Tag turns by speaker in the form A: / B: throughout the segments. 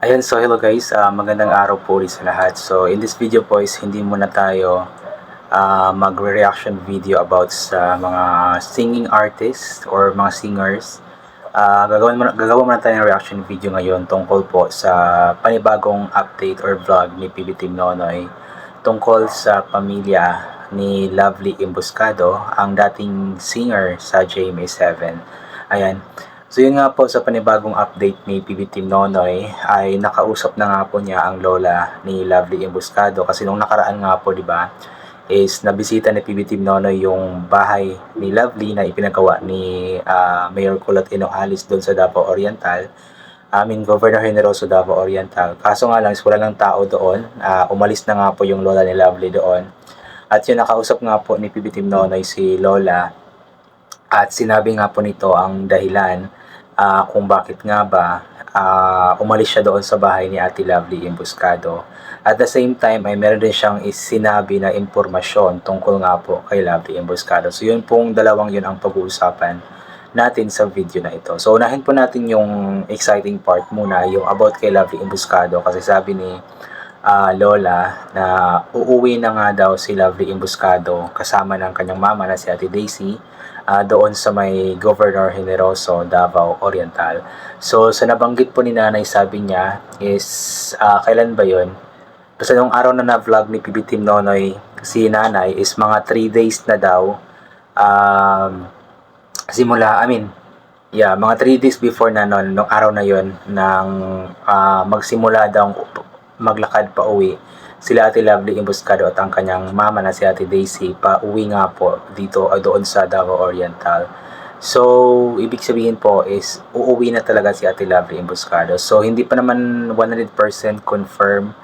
A: Ayan, so hello guys, Ah, magandang araw po ulit sa lahat. So in this video po is hindi muna tayo ah, magre-reaction video about sa mga singing artists or mga singers. Ah, gagawin muna, gagawa muna tayo ng reaction video ngayon tungkol po sa panibagong update or vlog ni PB Team Nonoy tungkol sa pamilya ni Lovely Imbuscado, ang dating singer sa GMA7. Ayan. So yun nga po sa panibagong update ni PB Team Nonoy ay nakausap na nga po niya ang lola ni Lovely Imbuscado kasi nung nakaraan nga po 'di ba is nabisita ni PB Team Nonoy yung bahay ni Lovely na ipinagawa ni ah, Mayor Kulot Inoalis doon sa Davao Oriental. I mean, Governor Generoso Davao Oriental. Kaso nga lang, is wala lang tao doon. Ah, umalis na nga po yung lola ni Lovely doon. At yun, nakausap nga po ni PB Team Nonoy si Lola at sinabi nga po nito ang dahilan ah, kung bakit nga ba ah, umalis siya doon sa bahay ni Ate Lovely Imbuscado. At the same time ay meron din siyang sinabi na impormasyon tungkol nga po kay Lovely Imbuscado. So yun pong dalawang yun ang pag-uusapan natin sa video na ito. So unahin po natin yung exciting part muna, yung about kay Lovely Imbuscado kasi sabi ni ah, Lola na uuwi na nga daw si Lovely Imbuscado kasama ng kanyang mama na si Ate Daisy ah, doon sa may Governor Generoso, Davao Oriental. So, sa nabanggit po ni nanay, sabi niya is, ah, kailan ba yon? Basta nung araw na na-vlog ni PB Team Nonoy, si nanay is mga 3 days na daw um, simula, I mean, yeah, mga 3 days before na nun, nung araw na yon nang ah, magsimula daw maglakad pa uwi sila Ate Lovely Imbuscado at ang kanyang mama na si Ate Daisy pa uwi nga po dito o doon sa Davao Oriental. So, ibig sabihin po is uuwi na talaga si Ate Lovely Imbuscado. So, hindi pa naman 100% confirm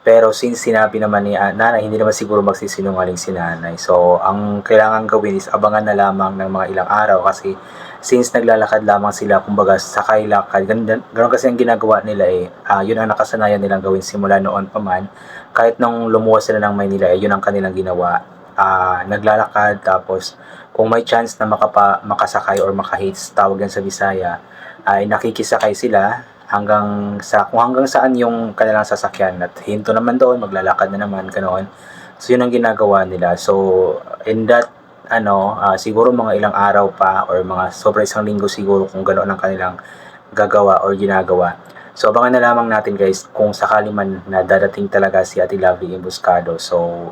A: pero since sinabi naman ni ah, nanay, hindi naman siguro magsisinungaling si nanay. So, ang kailangan gawin is abangan na lamang ng mga ilang araw kasi since naglalakad lamang sila, kumbaga sakay lakad, ganun, ganun kasi ang ginagawa nila eh. Ah, yun ang nakasanayan nilang gawin simula noon pa man. Kahit nung lumuwas sila ng Maynila, eh, yun ang kanilang ginawa. Ah, naglalakad tapos kung may chance na makapa, makasakay or makahits, tawag yan sa Bisaya, ay nakikisakay sila hanggang sa kung hanggang saan yung kanilang sasakyan at hinto naman doon maglalakad na naman ganoon. So yun ang ginagawa nila. So in that ano ah, siguro mga ilang araw pa or mga sobra isang linggo siguro kung ganoon ang kanilang gagawa or ginagawa. So abangan na lamang natin guys kung sakali man na dadating talaga si Ate Lovely Imbuscado so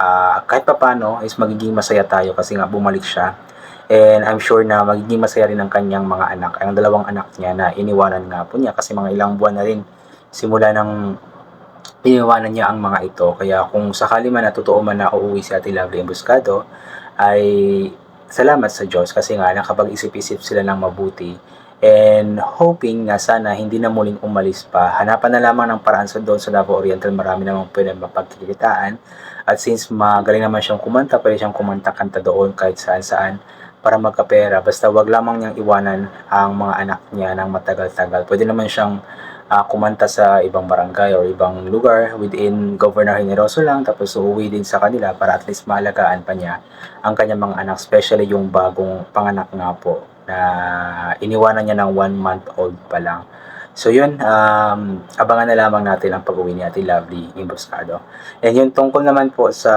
A: ah, kahit pa paano is magiging masaya tayo kasi nga bumalik siya And I'm sure na magiging masaya rin ang kanyang mga anak, ang dalawang anak niya na iniwanan nga po niya kasi mga ilang buwan na rin simula ng iniwanan niya ang mga ito. Kaya kung sakali man na totoo man na uuwi si Ate Lovely Embuscado, ay salamat sa Diyos kasi nga nakapag-isip-isip sila ng mabuti and hoping na sana hindi na muling umalis pa. Hanapan na lamang ng paraan sa doon sa Davao Oriental. Marami namang pwede mapagkikitaan. At since magaling naman siyang kumanta, pwede siyang kumanta-kanta doon kahit saan-saan para magkapera. Basta wag lamang niyang iwanan ang mga anak niya ng matagal-tagal. Pwede naman siyang ah, kumanta sa ibang barangay or ibang lugar within Governor Generoso lang tapos uuwi din sa kanila para at least maalagaan pa niya ang kanyang mga anak, especially yung bagong panganak nga po na iniwanan niya ng one month old pa lang. So yun, um, abangan na lamang natin ang pag-uwi ni Ate Lovely Imbuscado. And yun tungkol naman po sa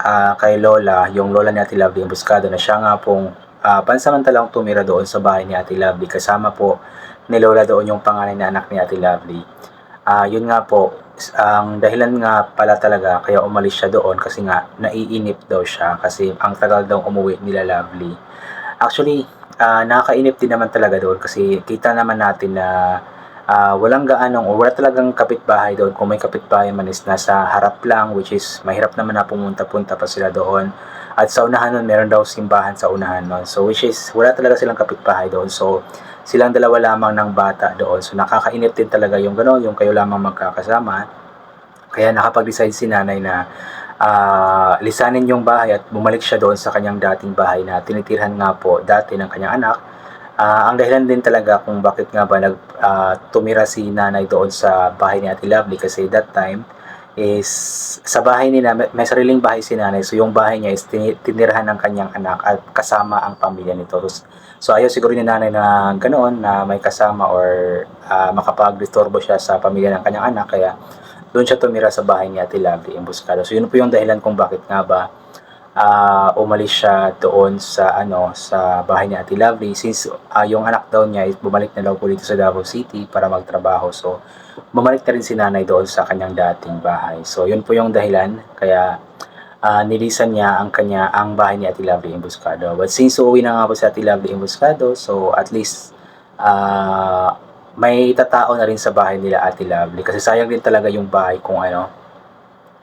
A: ah, kay Lola, yung Lola ni Ate Lovely Imbuscado na siya nga pong ah, pansamantalang tumira doon sa bahay ni Ate Lovely kasama po ni Lola doon yung panganay na anak ni Ate Lovely. Ah, yun nga po, ang dahilan nga pala talaga kaya umalis siya doon kasi nga naiinip daw siya kasi ang tagal daw umuwi nila Lovely. Actually, ah, nakakainip din naman talaga doon kasi kita naman natin na ah, walang gaanong o wala talagang kapitbahay doon. Kung may kapitbahay man is nasa harap lang which is mahirap naman na pumunta-punta pa sila doon. At sa unahan nun, meron daw simbahan sa unahan nun. So which is wala talaga silang kapitbahay doon. So silang dalawa lamang ng bata doon. So nakakainip din talaga yung gano'n, yung kayo lamang magkakasama. Kaya nakapag-decide si nanay na ah, lisanin yung bahay at bumalik siya doon sa kanyang dating bahay na tinitirhan nga po dati ng kanyang anak. Ah, ang dahilan din talaga kung bakit nga ba nag ah, tumira si nanay doon sa bahay ni Ate Lovely kasi that time is sa bahay nila may, sariling bahay si nanay. So yung bahay niya is tini- tinirahan ng kanyang anak at kasama ang pamilya nito. So, So ayaw siguro ni nanay na ganoon na may kasama or uh, makapag-disturbo siya sa pamilya ng kanyang anak. Kaya doon siya tumira sa bahay ni Ate Lovely Emboscado. So yun po yung dahilan kung bakit nga ba uh, umalis siya doon sa ano sa bahay ni Ate Lovely since uh, yung anak daw niya is bumalik na daw po dito sa Davao City para magtrabaho. So bumalik na rin si nanay doon sa kanyang dating bahay. So yun po yung dahilan kaya uh, nilisan niya ang kanya ang bahay ni Ate Lovely Emboscado. But since uuwi na nga po si Ate Lovely Emboscado, so at least uh, may tatao na rin sa bahay nila Ate Lovely kasi sayang din talaga yung bahay kung ano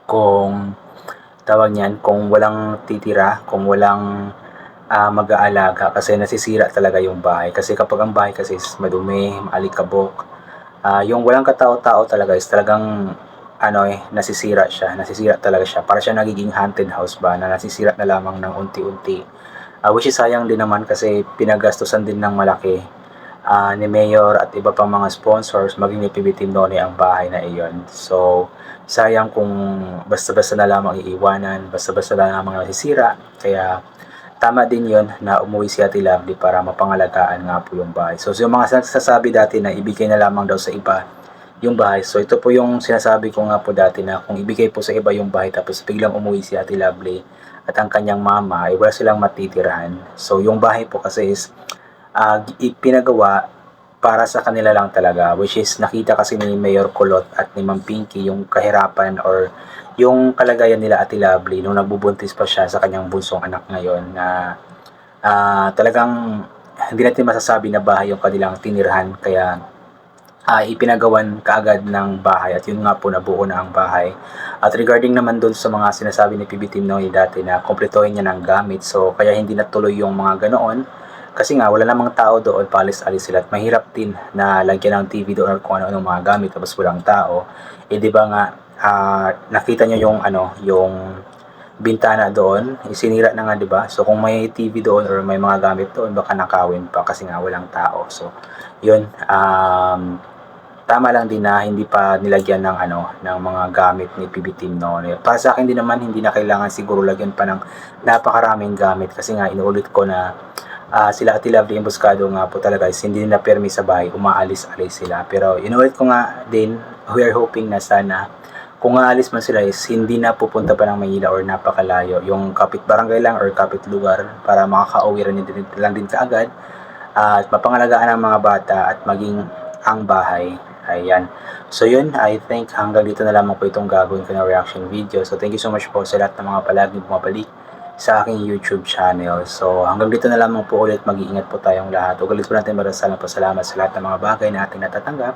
A: kung tawag niyan kung walang titira, kung walang uh, mag-aalaga kasi nasisira talaga yung bahay kasi kapag ang bahay kasi is madumi, maalikabok, uh, yung walang katao-tao talaga is talagang ano eh, nasisira siya, nasisira talaga siya. Para siya nagiging haunted house ba, na nasisira na lamang ng unti-unti. Uh, which is sayang din naman kasi pinagastusan din ng malaki uh, ni Mayor at iba pang mga sponsors, maging ni PB Team Noni ang bahay na iyon. So, sayang kung basta-basta na lamang iiwanan, basta-basta na lamang nasisira. Kaya, tama din yon na umuwi si Ate Lovely para mapangalagaan nga po yung bahay. So, so yung mga nagsasabi dati na ibigay na lamang daw sa iba, yung bahay. So ito po yung sinasabi ko nga po dati na kung ibigay po sa iba yung bahay tapos biglang umuwi si Ate Lovely at ang kanyang mama ay wala silang matitirahan. So yung bahay po kasi is uh, ipinagawa para sa kanila lang talaga which is nakita kasi ni Mayor Kulot at ni Ma'am Pinky yung kahirapan or yung kalagayan nila Ate Lovely nung nagbubuntis pa siya sa kanyang bunsong anak ngayon na uh, talagang hindi natin masasabi na bahay yung kanilang tinirhan kaya uh, ipinagawan kaagad ng bahay at yun nga po nabuo na ang bahay. At regarding naman doon sa mga sinasabi ni PB Team Noy dati na kompletohin niya ng gamit so kaya hindi natuloy yung mga ganoon kasi nga wala namang tao doon palis-alis sila. At mahirap din na lagyan ng TV doon or kung ano-ano mga gamit tapos walang tao. Eh di ba nga uh, nakita niyo yung ano yung bintana doon? Isinira na nga di ba? So kung may TV doon or may mga gamit doon baka nakawin pa kasi nga walang tao. So yun um, tama lang din na hindi pa nilagyan ng ano ng mga gamit ni PB Team no. Para sa akin din naman hindi na kailangan siguro lagyan pa ng napakaraming gamit. Kasi nga inuulit ko na uh, sila at Lovely Emboscado nga po talaga is hindi na permi sa bahay, umaalis-alis sila. Pero inuulit ko nga din, we are hoping na sana kung aalis man sila is hindi na pupunta pa ng Manila or napakalayo. Yung kapit barangay lang or kapit lugar para makaka-uwi rin din, lang din kaagad uh, at mapangalagaan ang mga bata at maging ang bahay Ayan. So yun, I think hanggang dito na lamang po itong gagawin ko na reaction video. So thank you so much po sa lahat ng mga palaging bumabalik sa aking YouTube channel. So hanggang dito na lamang po ulit, mag-iingat po tayong lahat. Ugalit po natin marasal ng pasalamat sa lahat ng mga bagay na ating natatanggap.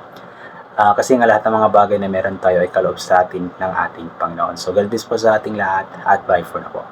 A: Uh, kasi nga lahat ng mga bagay na meron tayo ay kaloob sa atin ng ating Panginoon. So God bless po sa ating lahat at bye for na po.